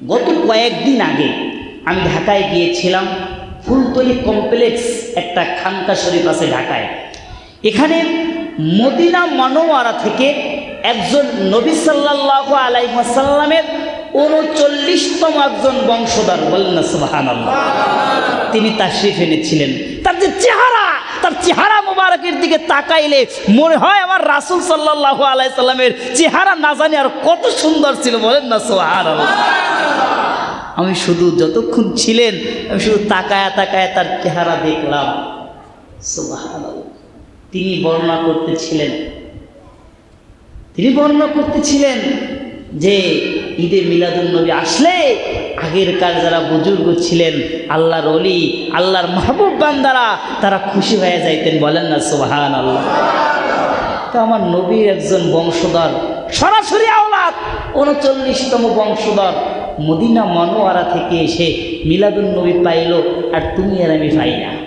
গত কয়েকদিন আগে আমি ঢাকায় গিয়েছিলাম, ফুলতলি কমপ্লেক্স একটা খানকা শরীফ আছে ঢাকায়। এখানে মদিনা মানোয়ারা থেকে একজন নবী সাল্লাহ আলাইসাল্লামের উনচল্লিশতম একজন বংশধর বললেন সুবাহান তিনি তাশরিফ এনেছিলেন। তার যে চেহারা, তার চেহারা মোবারকের দিকে তাকাইলে মনে হয় আমার রাসুল সাল্লাহ আলাইসাল্লামের চেহারা না জানি আর কত সুন্দর ছিল, বলেন না সোহান আমি শুধু যতক্ষণ ছিলেন, আমি শুধু তাকায়া তাকায়া তার চেহারা দেখলাম। তিনি বর্ণনা করতেছিলেন। তিনি বর্ণনা করতেছিলেন যে ঈদে মিলাদুল নবী আসলে আগেরকার যারা বুজুর্গ ছিলেন, আল্লাহর অলি আল্লাহর মাহবুব বান্দারা, তারা খুশি হয়ে যাইতেন। বলেন না সুবাহান আল্লাহ তো আমার নবীর একজন বংশধর, সরাসরি আওলাদ, উনচল্লিশতম বংশধর। মদিনা মনোয়ারা থেকে এসে মিলাদুল নবী পাইল আর তুমি আর আমি পাই না।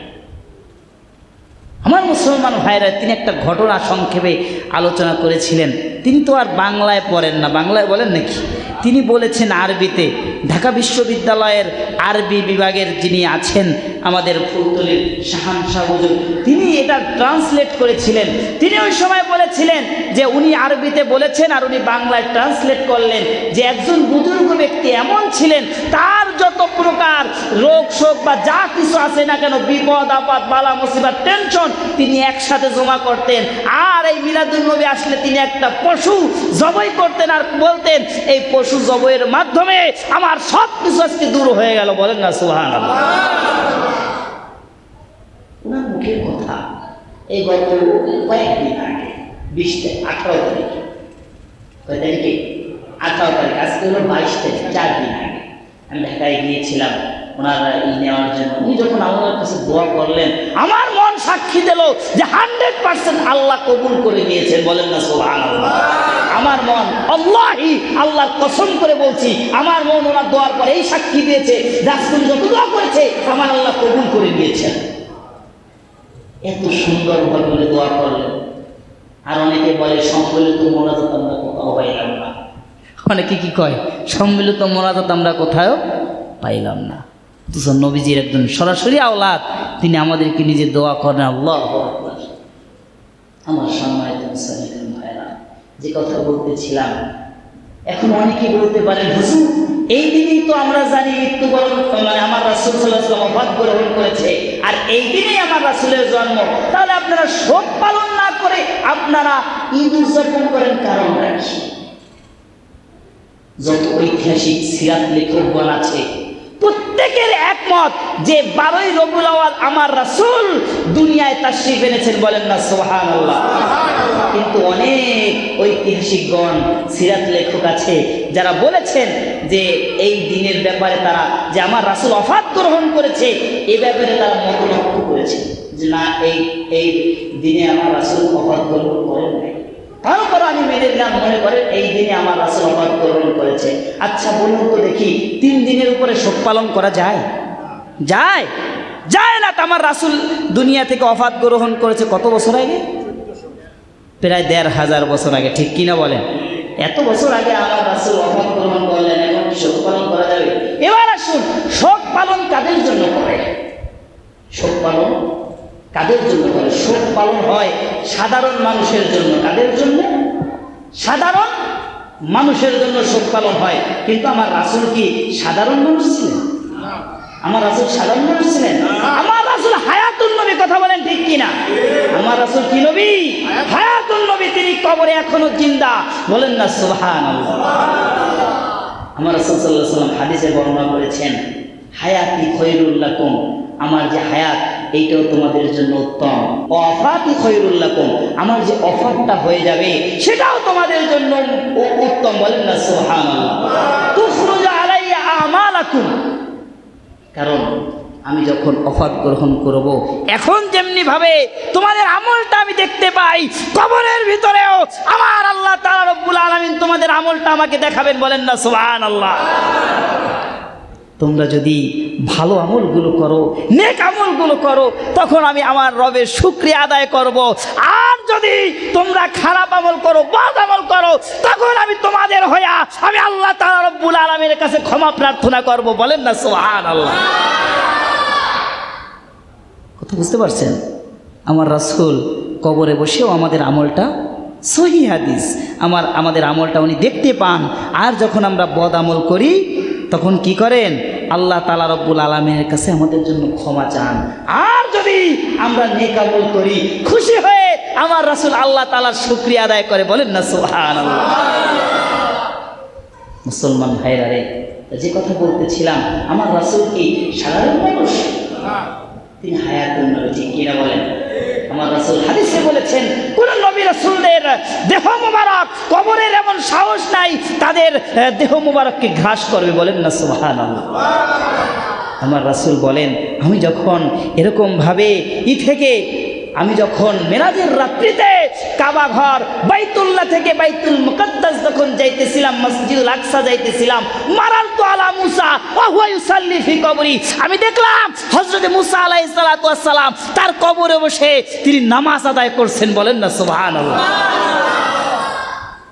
আমার মুসলমান ভাইরা, তিনি একটা ঘটনা সংক্ষেপে আলোচনা করেছিলেন। তিনি তো আর বাংলায় পড়েন না। বাংলায় বলেন নাকি? তিনি বলেছেন আরবিতে। ঢাকা বিশ্ববিদ্যালয়ের আরবি বিভাগের যিনি আছেন আমাদের ফুলতলির শাহান শাহ তিনি এটা ট্রান্সলেট করেছিলেন। তিনি ওই সময় বলেছিলেন যে উনি আরবিতে বলেছেন আর উনি বাংলায় ট্রান্সলেট করলেন যে একজন বুজুর্গ ব্যক্তি এমন ছিলেন, তার যত প্রকার রোগ শোক বা যা কিছু আছে না কেন, বিপদ, আপদ, বালা, মুসিবত টেনশন তিনি একসাথে জমা করতেন। আর এই মিলাদুল নবী আসলে তিনি একটা পশু জবই করতেন আর বলতেন, এই পশু জবইয়ের মাধ্যমে আমার সব কিছু আজকে দূর হয়ে গেল। বলেন না সুহান ওনার মুখের কথা। এই গত কয়েকদিন আগে, বিশ আঠারো তারিখ। কয় তারিখে? আঠারো তারিখ, আজকে হলো বাইশ তারিখ চার দিন আগে। আমি ঢাকায় গিয়েছিলাম, ওনারা ই নেওয়ার জন্য। উনি যখন আমার কাছে দোয়া করলেন, আমার মন সাক্ষী দিল যে হান্ড্রেড পার্সেন্ট আল্লাহ কবুল করে নিয়েছেন। বলেন না সোহান আমার মন, আল্লাহি, আল্লাহর কসম করে বলছি, আমার মন ওনার দোয়ার পরে এই সাক্ষী দিয়েছে রাসুল যত দোয়া করেছে, আমার আল্লাহ কবুল করে নিয়েছেন। এত সুন্দরভাবে বলে দোয়া করলেন আর অনেকে বলে সম্মিলিত মোনাজাত আমরা কোথাও পাইলাম না। অনেকে কি কয় সম্মিলিত মোনাজাত আমরা কোথাও পাইলাম না। অথচ নবীজির একজন সরাসরি আওলাদ তিনি আমাদেরকে নিজে দোয়া করেন আল্লাহ আমার সম্মানিত ভাইরা যে কথা বলতেছিলাম এখন অনেকে বলতে পারেন হুজুর এই দিনেই তো আমরা জানি মৃত্যুবরণ মানে আমার রাসুল সাল্লাহাম অভাব গ্রহণ করেছে। আর এই দিনেই আমার রাসুলের জন্ম। তাহলে আপনারা শোক পালন না করে আপনারা ঈদ উদযাপন করেন, কারণ রাখি যত ঐতিহাসিক সিরাত লেখকগণ আছে প্রত্যেকের একমত যে বারোই রবুল আওয়াল আমার রাসুল দুনিয়ায় তার তাশরিফ এনেছেন বলেন না সুবহানাল্লাহ। কিন্তু অনেক ঐতিহাসিকগণ সিরাত লেখক আছে যারা বলেছেন যে এই দিনের ব্যাপারে তারা যে আমার রাসুল অফাত গ্রহণ করেছে এ ব্যাপারে তারা মতলক্ষ করেছে যে না এই এই দিনে আমার রাসুল অফাত গ্রহণ করেন নাই। তারপর আমি মেনে নিলাম মনে করেন এই দিনে আমার রাসুল অবাদ গ্রহণ করেছে। আচ্ছা বলুন তো দেখি, তিন দিনের উপরে শোক পালন করা যায়? যায়? যায় না আমার রাসুল দুনিয়া থেকে অফাত গ্রহণ করেছে কত বছর আগে? প্রায় দেড় হাজার বছর আগে, ঠিক কিনা বলেন? এত বছর আগে আমার রাসুল অফাত গ্রহণ করলেন, এখন শোক পালন করা যাবে? এবার আসুন, শোক পালন কাদের জন্য করে শোক পালন কাদের জন্য করে শোক পালন হয় সাধারণ মানুষের জন্য কাদের জন্য? সাধারণ মানুষের জন্য শোক পালন হয়। কিন্তু আমার রাসুল কি সাধারণ মানুষ ছিলেন? আমার রাসুল সাধারণ মানুষ ছিলেন? আমার রাসুল হায়াতুল নবী, কথা বলেন ঠিক কিনা? আমার রাসুল কি নবী? হায়াতুল নবী, তিনি কবরে এখনও জিন্দা। বলেন না সুবহান আমার রাসুল সাল্লাহ সাল্লাম হাদিসে বর্ণনা করেছেন, হায়াতি খৈরুল্লাকুম আমার যে হায়াত এইটাও তোমাদের জন্য উত্তম। অফাতি খৈরুল্লাকুম আমার যে অফারটা হয়ে যাবে, সেটাও তোমাদের জন্য উত্তম। বলেন না আমালাকুম। কারণ আমি যখন অফাত গ্রহণ করব, এখন যেমনি ভাবে তোমাদের আমলটা আমি দেখতে পাই, কবরের ভিতরেও আমার আল্লাহ তাআলা রব্বুল আলামিন তোমাদের আমলটা আমাকে দেখাবেন, বলেন না, সুবহানাল্লাহ। তোমরা যদি ভালো আমলগুলো করো, নেক আমলগুলো করো, তখন আমি আমার রবের শুক্রিয়া আদায় করব। আর যদি তোমরা খারাপ আমল করো, বদ আমল করো, তখন আমি তোমাদের হইয়া আমি আল্লাহ তাআলা রব্বুল আলমীর কাছে ক্ষমা প্রার্থনা করব। বলেন না সোহান আল্লাহ কথা বুঝতে পারছেন? আমার রাসূল কবরে বসেও আমাদের আমলটা সহি হাদিস। আমার, আমাদের আমলটা উনি দেখতে পান। আর যখন আমরা বদ আমল করি তখন কি করেন? আল্লাহ তালা রব্বুল আলমের কাছে আমাদের জন্য ক্ষমা চান। আর যদি আমরা নেক আমল করি খুশি হয়ে আমার রাসুল আল্লাহ তালার শুক্রিয়া আদায় করে বলেন না সোহান মুসলমান ভাইরা রে যে কথা বলতেছিলাম আমার রাসূল কি সাধারণ মানুষ? তিনি হায়াতুল নবী কিনা বলেন? আমার রাসূল বলেন আমি যখন এরকম ভাবে ই থেকে, আমি যখন মেরাজের রাত্রিতে কাবা ঘর, বাইতুল্লাহ থেকে বাইতুল মুকদ্দাস যখন যাইতেছিলাম, মসজিদুল আকসা যাইতেছিলাম, মারাল তো মুসা ও হুয়া ফি কবরি। আমি দেখলাম হযরত মুসা আলাইহিস সালাতু সালাম তার কবরে বসে তিনি নামাজ আদায় করছেন বলেন না সুবহানাল্লাহ।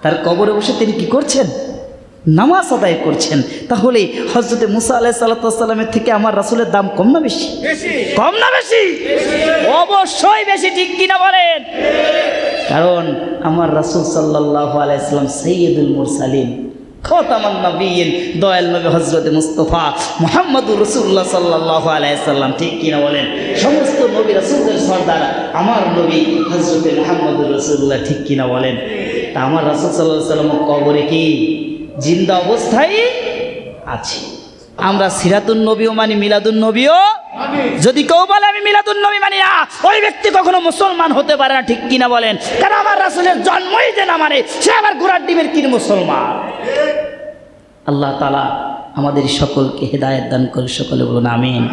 তার কবরে বসে তিনি কি করছেন? নামাজ আদায় করছেন। তাহলে হজরত মুসা আলাহ সাল্লামের থেকে আমার রাসুলের দাম কম না বেশি? কম না বেশি? অবশ্যই বেশি ঠিক কিনা বলেন? কারণ আমার রাসুল সাল্লাহ আলাইসাল্লাম সৈয়দুল মুরসালিম দয়াল নবী হজরত মুস্তফা মোহাম্মদুর রসুল্লাহ সাল্লাহ আলাইসাল্লাম ঠিক কিনা বলেন? সমস্ত নবী রাসুলদের সর্দার আমার নবী হজরত মোহাম্মদুর রসুল্লাহ ঠিক কিনা বলেন? তা আমার রাসুল সাল্লাহ সাল্লাম কবরে কি জিন্দা অবস্থায় আছে? আমরা সিরাতুন নবীও মানি, মিলাদুন নবীও। যদি কেউ বলে, আমি মিলাদুন নবী মানি না, ওই ব্যক্তি কখনো মুসলমান হতে পারে না, ঠিক কিনা বলেন? কারণ আমার রাসুলের জন্মই যে না মানে সে আমার ঘোড়ার ডিমের কিন মুসলমান। আল্লাহ তালা আমাদের সকলকে হেদায়ত দান করে সকলে বলুন, আমিন।